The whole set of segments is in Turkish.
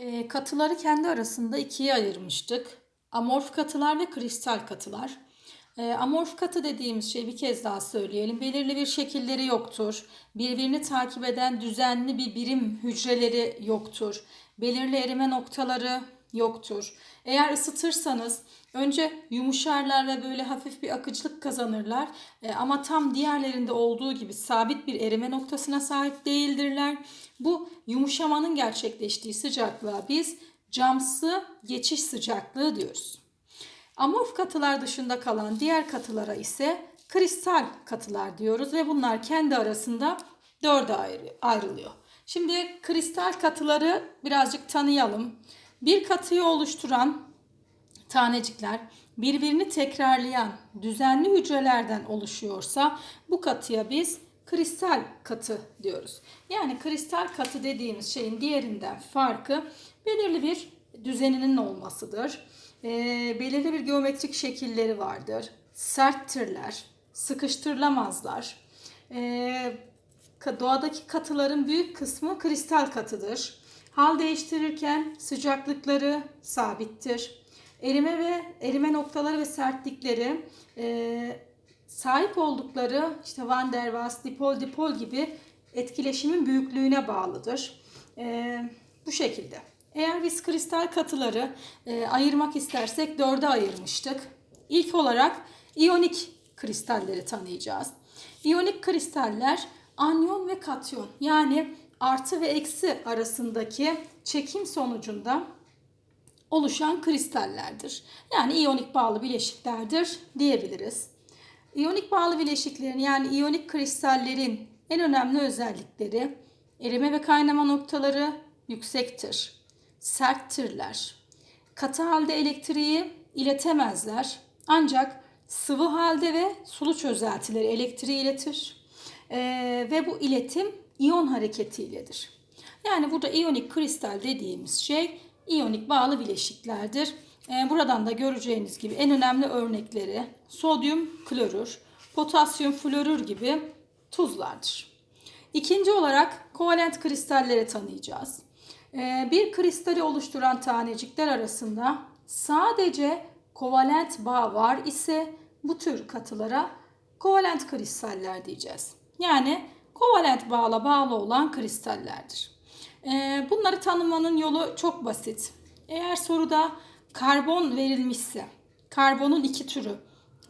E, katıları kendi arasında ikiye ayırmıştık. Amorf katılar ve kristal katılar. E, amorf katı dediğimiz şey bir kez daha söyleyelim. Belirli bir şekilleri yoktur. Birbirini takip eden düzenli bir birim hücreleri yoktur. Belirli erime noktaları yoktur. Eğer ısıtırsanız önce yumuşarlar ve böyle hafif bir akıcılık kazanırlar. E, ama tam diğerlerinde olduğu gibi sabit bir erime noktasına sahip değildirler. Bu yumuşamanın gerçekleştiği sıcaklığa biz camsı geçiş sıcaklığı diyoruz. Amorf katılar dışında kalan diğer katılara ise kristal katılar diyoruz ve bunlar kendi arasında dörde ayrılıyor. Şimdi kristal katıları birazcık tanıyalım. Bir katıyı oluşturan tanecikler birbirini tekrarlayan düzenli hücrelerden oluşuyorsa bu katıya biz kristal katı diyoruz. Yani kristal katı dediğimiz şeyin diğerinden farkı belirli bir düzeninin olmasıdır. E, belirli bir geometrik şekilleri vardır. Serttirler, sıkıştırılamazlar. E, doğadaki katıların büyük kısmı kristal katıdır. Hal değiştirirken sıcaklıkları sabittir. Erime ve erime noktaları ve sertlikleri e, sahip oldukları işte Van der Waals, dipol dipol gibi etkileşimin büyüklüğüne bağlıdır. E, bu şekilde. Eğer biz kristal katıları e, ayırmak istersek dörde ayırmıştık. İlk olarak iyonik kristalleri tanıyacağız. İyonik kristaller anyon ve katyon yani artı ve eksi arasındaki çekim sonucunda oluşan kristallerdir. Yani iyonik bağlı bileşiklerdir diyebiliriz. İyonik bağlı bileşiklerin yani iyonik kristallerin en önemli özellikleri erime ve kaynama noktaları yüksektir. Serttirler. Katı halde elektriği iletemezler. Ancak sıvı halde ve sulu çözeltileri elektriği iletir. Ee, ve bu iletim iyon hareketiyledir. Yani burada iyonik kristal dediğimiz şey iyonik bağlı bileşiklerdir. Ee, buradan da göreceğiniz gibi en önemli örnekleri sodyum klorür, potasyum florür gibi tuzlardır. İkinci olarak kovalent kristalleri tanıyacağız. Ee, bir kristali oluşturan tanecikler arasında sadece kovalent bağ var ise bu tür katılara kovalent kristaller diyeceğiz. Yani kovalent bağla bağlı olan kristallerdir. Ee, bunları tanımanın yolu çok basit. Eğer soruda karbon verilmişse, karbonun iki türü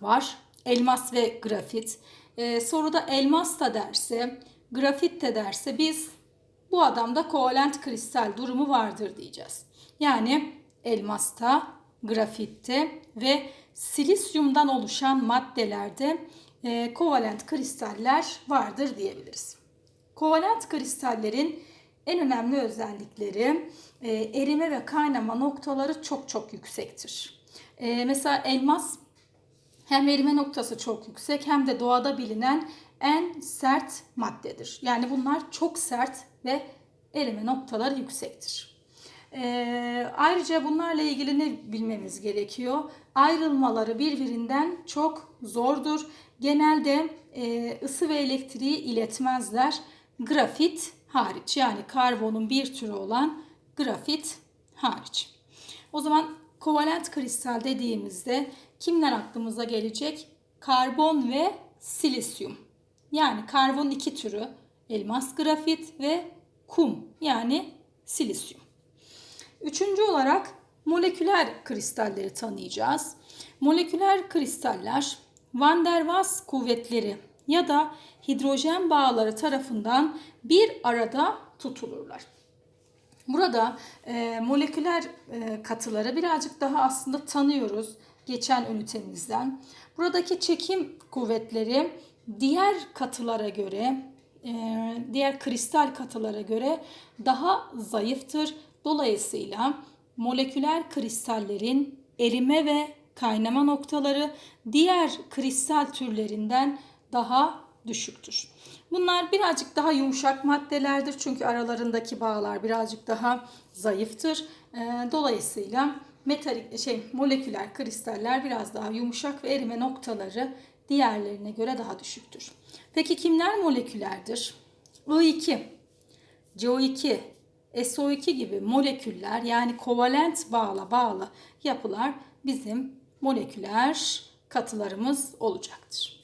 var. Elmas ve grafit. Ee, soruda elmas da derse, grafit de derse biz bu adamda kovalent kristal durumu vardır diyeceğiz. Yani elmasta, grafitte ve silisyumdan oluşan maddelerde e, kovalent kristaller vardır diyebiliriz. Kovalent kristallerin en önemli özellikleri e, erime ve kaynama noktaları çok çok yüksektir. E, mesela elmas hem erime noktası çok yüksek hem de doğada bilinen en sert maddedir. Yani bunlar çok sert ve erime noktaları yüksektir. E, ayrıca bunlarla ilgili ne bilmemiz gerekiyor? Ayrılmaları birbirinden çok zordur. Genelde e, ısı ve elektriği iletmezler. Grafit hariç yani karbonun bir türü olan grafit hariç. O zaman kovalent kristal dediğimizde kimler aklımıza gelecek? Karbon ve silisyum. Yani karbon iki türü elmas grafit ve kum yani silisyum. Üçüncü olarak moleküler kristalleri tanıyacağız. Moleküler kristaller Van der Waals kuvvetleri ya da hidrojen bağları tarafından bir arada tutulurlar. Burada e, moleküler e, katıları birazcık daha aslında tanıyoruz geçen ünitemizden. Buradaki çekim kuvvetleri diğer katılara göre, e, diğer kristal katılara göre daha zayıftır. Dolayısıyla moleküler kristallerin erime ve kaynama noktaları diğer kristal türlerinden daha düşüktür. Bunlar birazcık daha yumuşak maddelerdir çünkü aralarındaki bağlar birazcık daha zayıftır. Ee, dolayısıyla metalik şey moleküler kristaller biraz daha yumuşak ve erime noktaları diğerlerine göre daha düşüktür. Peki kimler molekülerdir? I2, CO2, SO2 gibi moleküller yani kovalent bağla bağlı yapılar bizim moleküler katılarımız olacaktır.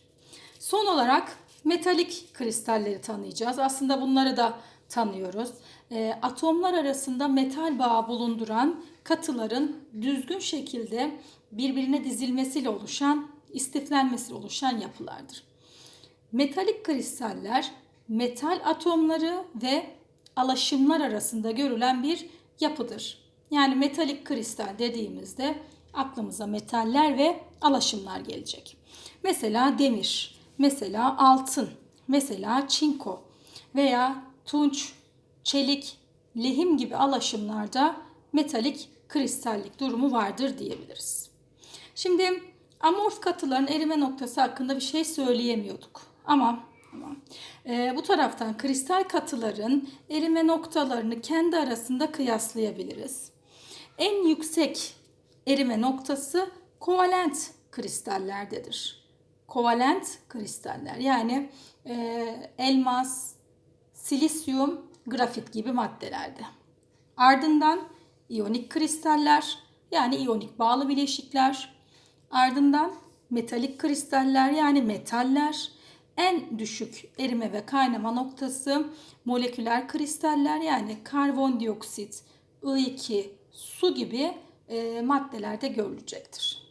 Son olarak metalik kristalleri tanıyacağız. Aslında bunları da tanıyoruz. E, atomlar arasında metal bağı bulunduran katıların düzgün şekilde birbirine dizilmesiyle oluşan, istiflenmesiyle oluşan yapılardır. Metalik kristaller metal atomları ve alaşımlar arasında görülen bir yapıdır. Yani metalik kristal dediğimizde aklımıza metaller ve alaşımlar gelecek. Mesela demir, mesela altın, mesela çinko veya tunç, çelik, lehim gibi alaşımlarda metalik kristallik durumu vardır diyebiliriz. Şimdi amorf katıların erime noktası hakkında bir şey söyleyemiyorduk. Ama ama e, bu taraftan kristal katıların erime noktalarını kendi arasında kıyaslayabiliriz. En yüksek erime noktası kovalent kristallerdedir. Kovalent kristaller yani e, elmas, silisyum, grafit gibi maddelerde. Ardından iyonik kristaller yani iyonik bağlı bileşikler. Ardından metalik kristaller yani metaller. En düşük erime ve kaynama noktası moleküler kristaller yani karbondioksit, I2, su gibi e, maddelerde görülecektir.